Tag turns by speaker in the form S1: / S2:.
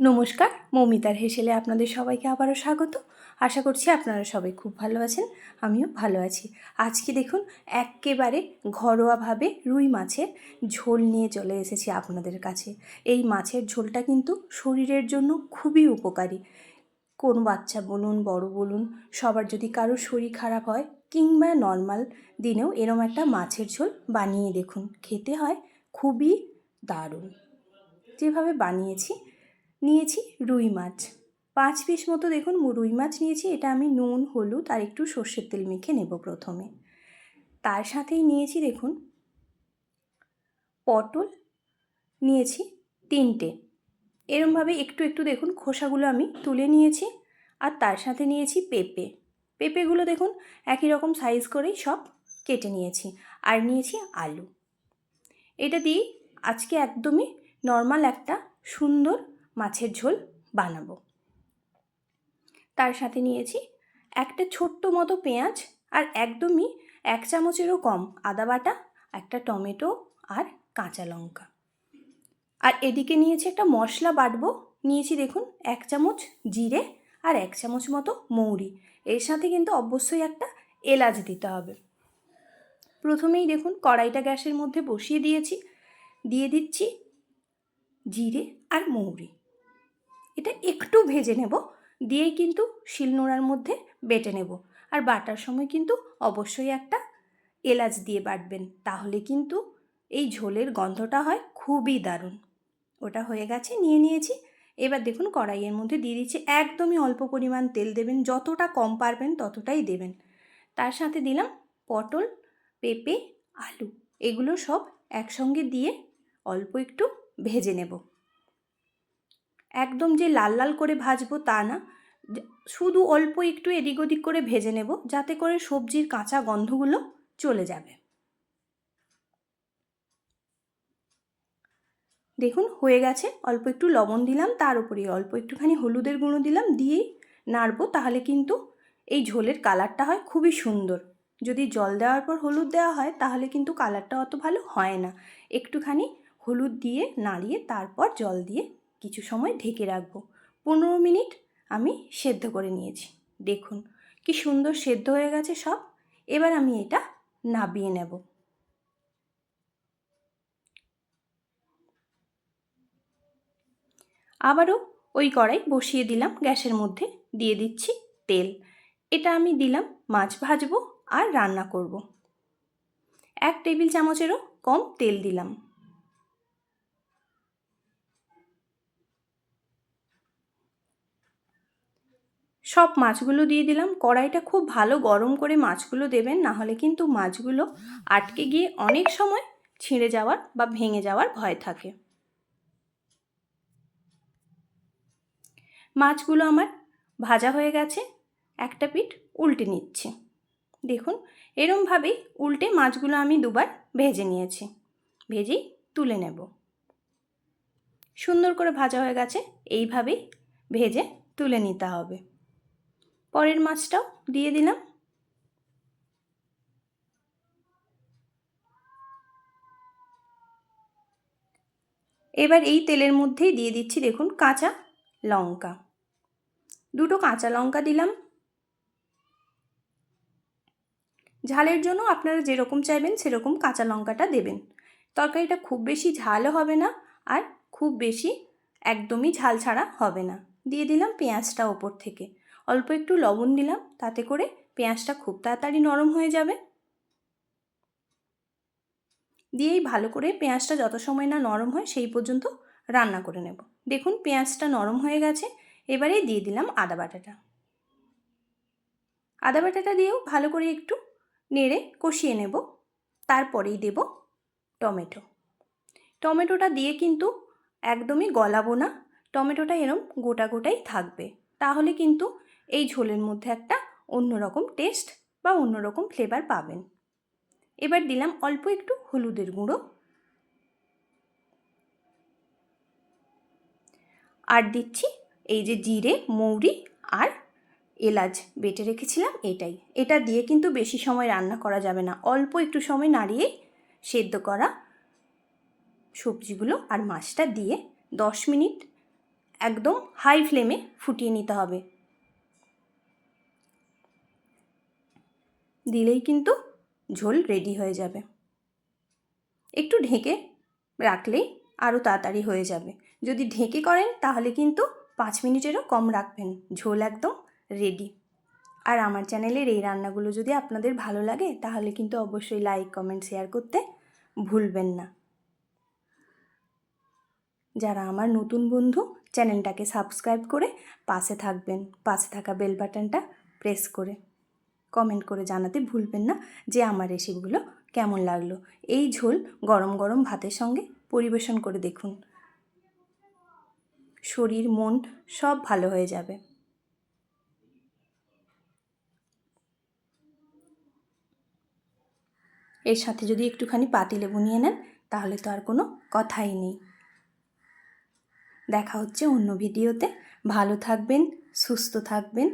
S1: নমস্কার, মৌমিতার হেসেলে আপনাদের সবাইকে আবারও স্বাগত। আশা করছি আপনারা সবাই খুব ভালো আছেন, আমিও ভালো আছি। আজকে দেখুন একেবারে ঘরোয়াভাবে রুই মাছের ঝোল নিয়ে চলে এসেছি আপনাদের কাছে। এই মাছের ঝোলটা কিন্তু শরীরের জন্য খুবই উপকারী। কোন বাচ্চা বলুন, বড় বলুন, সবার যদি কারও শরীর খারাপ হয় কিংবা নর্মাল দিনেও এরম একটা মাছের ঝোল বানিয়ে দেখুন, খেতে হয় খুবই দারুণ। যেভাবে বানিয়েছি নিয়েছি রুই মাছ। পাঁচ পিস মতো দেখুন রুই মাছ নিয়েছি, এটা আমি নুন, হলুদ আর একটু সর্ষের তেল মেখে নেব প্রথমে। তার সাথেই নিয়েছি দেখুন পটল, নিয়েছি তিনটে। এরমভাবে একটু একটু দেখুন খোসাগুলো আমি তুলে নিয়েছি আর তার সাথে নিয়েছি পেঁপে। পেঁপেগুলো দেখুন একই রকম সাইজ করেই সব কেটে নিয়েছি আর নিয়েছি আলু। এটা দিয়েই আজকে একদমই নর্মাল একটা সুন্দর মাছের ঝোল বানাবো। তার সাথে নিয়েছি একটা ছোট্ট মতো পেঁয়াজ আর একদমই এক চামচেরও কম আদা বাটা, একটা টমেটো আর কাঁচা লঙ্কা। আর এদিকে নিয়েছি একটা মশলা বাটবো। নিয়েছি দেখুন এক চামচ জিরে আর এক চামচ মতো মৌরি। এর সাথে কিন্তু অবশ্যই একটা এলাচ দিতে হবে। প্রথমেই দেখুন কড়াইটা গ্যাসের মধ্যে বসিয়ে দিয়েছি। দিয়ে দিচ্ছি জিরে আর মৌরি। এটা একটু ভেজে নেব, দিয়েই কিন্তু শিলনোড়ার মধ্যে বেটে নেব। আর বাটার সময় কিন্তু অবশ্যই একটা এলাচ দিয়ে বাটবেন, তাহলে কিন্তু এই ঝোলের গন্ধটা হয় খুবই দারুণ। ওটা হয়ে গেছে, নিয়ে নিয়েছি। এবার দেখুন, কড়াইয়ের মধ্যে দিয়ে দিচ্ছি একদমই অল্প পরিমাণ তেল দেবেন, যতটা কম পারবেন ততটাই দেবেন। তার সাথে দিলাম পটল, পেঁপে, আলু, এগুলো সব একসঙ্গে দিয়ে অল্প একটু ভেজে নেব। একদম যে লাল লাল করে ভাজবো তা না। শুধু অল্প একটু এদিক ওদিক করে ভেজে নেব, যাতে করে সবজির কাঁচা গন্ধগুলো চলে যাবে। দেখুন, হয়ে গেছে। অল্প একটু লবণ দিলাম, তার উপরে অল্প একটুখানি হলুদের গুঁড়ো দিলাম দিয়েই নাড়বো, তাহলে কিন্তু এই ঝোলের কালারটা হয় খুবই সুন্দর। যদি জল দেওয়ার পর হলুদ দেওয়া হয়, তাহলে কিন্তু কালারটা অত ভালো হয় না। একটুখানি হলুদ দিয়ে নাড়িয়ে তারপর জল দিয়ে কিছু সময় ঢেকে রাখব। পনেরো মিনিট আমি সেদ্ধ করে নিয়েছি। দেখুন, কি সুন্দর সেদ্ধ হয়ে গেছে সব। এবার আমি এটা নাবিয়ে নেব। আবারও ওই কড়াই বসিয়ে দিলাম, গ্যাসের মধ্যে দিয়ে দিচ্ছি তেল। এটা আমি দিলাম, মাছ ভাজবো আর রান্না করব। এক টেবিল চামচেরও কম তেল দিলাম। সব মাছগুলো দিয়ে দিলাম। কড়াইটা খুব ভালো গরম করে মাছগুলো দেবেন না হলে কিন্তু মাছগুলো আটকে গিয়ে অনেক সময় ছিঁড়ে যাওয়ার বা ভেঙে যাওয়ার ভয় থাকে। মাছগুলো আমার ভাজা হয়ে গেছে। একটা পিঠ উল্টে নিচ্ছি। দেখুন, এরমভাবেই উল্টে মাছগুলো আমি দুবার ভেজে নিয়েছি। ভেজেই তুলে নেব। সুন্দর করে ভাজা হয়ে গেছে, এইভাবেই ভেজে তুলে নিতে হবে। পরের মাছটাও দিয়ে দিলাম। এবার এই তেলের মধ্যেই দিয়ে দিচ্ছি দেখুন কাঁচা লঙ্কা। দুটো কাঁচা লঙ্কা দিলাম। ঝালের জন্য আপনারা যেরকম চাইবেন সেরকম কাঁচা লঙ্কাটা দেবেন। তরকারিটা খুব বেশি ঝালও হবে না আর খুব বেশি একদমই ঝাল ছাড়া হবে না। দিয়ে দিলাম পেঁয়াজটা ওপর থেকে। অল্প একটু লবণ দিলাম, তাতে করে পেঁয়াজটা খুব তাড়াতাড়ি নরম হয়ে যাবে। দিয়েই ভালো করে পেঁয়াজটা যত সময় না নরম হয়, সেই পর্যন্ত রান্না করে নেব। দেখুন, পেঁয়াজটা নরম হয়ে গেছে। এবারে দিয়ে দিলাম আদা বাটাটা। আদা বাটাটা দিয়েও ভালো করে একটু নেড়ে কষিয়ে নেব। তারপরেই দেব টমেটো। টমেটোটা দিয়ে কিন্তু একদমই গলাবো না। টমেটোটা এরম গোটা গোটাই থাকবে। তাহলে কিন্তু এই ঝোলের মধ্যে একটা অন্যরকম টেস্ট বা অন্যরকম ফ্লেভার পাবেন। এবার দিলাম অল্প একটু হলুদের গুঁড়ো। আর দিচ্ছি এই যে জিরে, মৌরি আর এলাচ বেটে রেখেছিলাম এটাই। এটা দিয়ে কিন্তু বেশি সময় রান্না করা যাবে না। অল্প একটু সময় নাড়িয়ে সেদ্ধ করা সবজিগুলো আর মাছটা দিয়ে দশ মিনিট একদম হাই ফ্লেমে ফুটিয়ে নিতে হবে। দিলেই কিন্তু ঝোল রেডি হয়ে যাবে। একটু ঢেকে রাখলেই আরও তাড়াতাড়ি হয়ে যাবে। যদি ঢেকে করেন তাহলে কিন্তু পাঁচ মিনিটেরও কম রাখবেন। ঝোল একদম রেডি আর আমার চ্যানেলের এই রান্নাগুলো যদি আপনাদের ভালো লাগে তাহলে কিন্তু অবশ্যই লাইক কমেন্ট শেয়ার করতে ভুলবেন না। যারা আমার নতুন বন্ধু চ্যানেলটাকে সাবস্ক্রাইব করে পাশে থাকবেন, পাশে থাকা বেল বাটনটা প্রেস করে। কমেন্ট করে জানাতে ভুলবেন না যে আমার রেসিপিগুলো কেমন লাগল। এই ঝোল গরম গরম ভাতের সঙ্গে পরিবেশন করে দেখুন। শরীর, মন সব ভালো হয়ে যাবে। এর সাথে যদি একটুখানি পাতিলেবু নিয়ে নেন, তাহলে তো আর কোনো কথাই নেই। দেখা হচ্ছে অন্য ভিডিওতে ভালো থাকবেন, সুস্থ থাকবেন।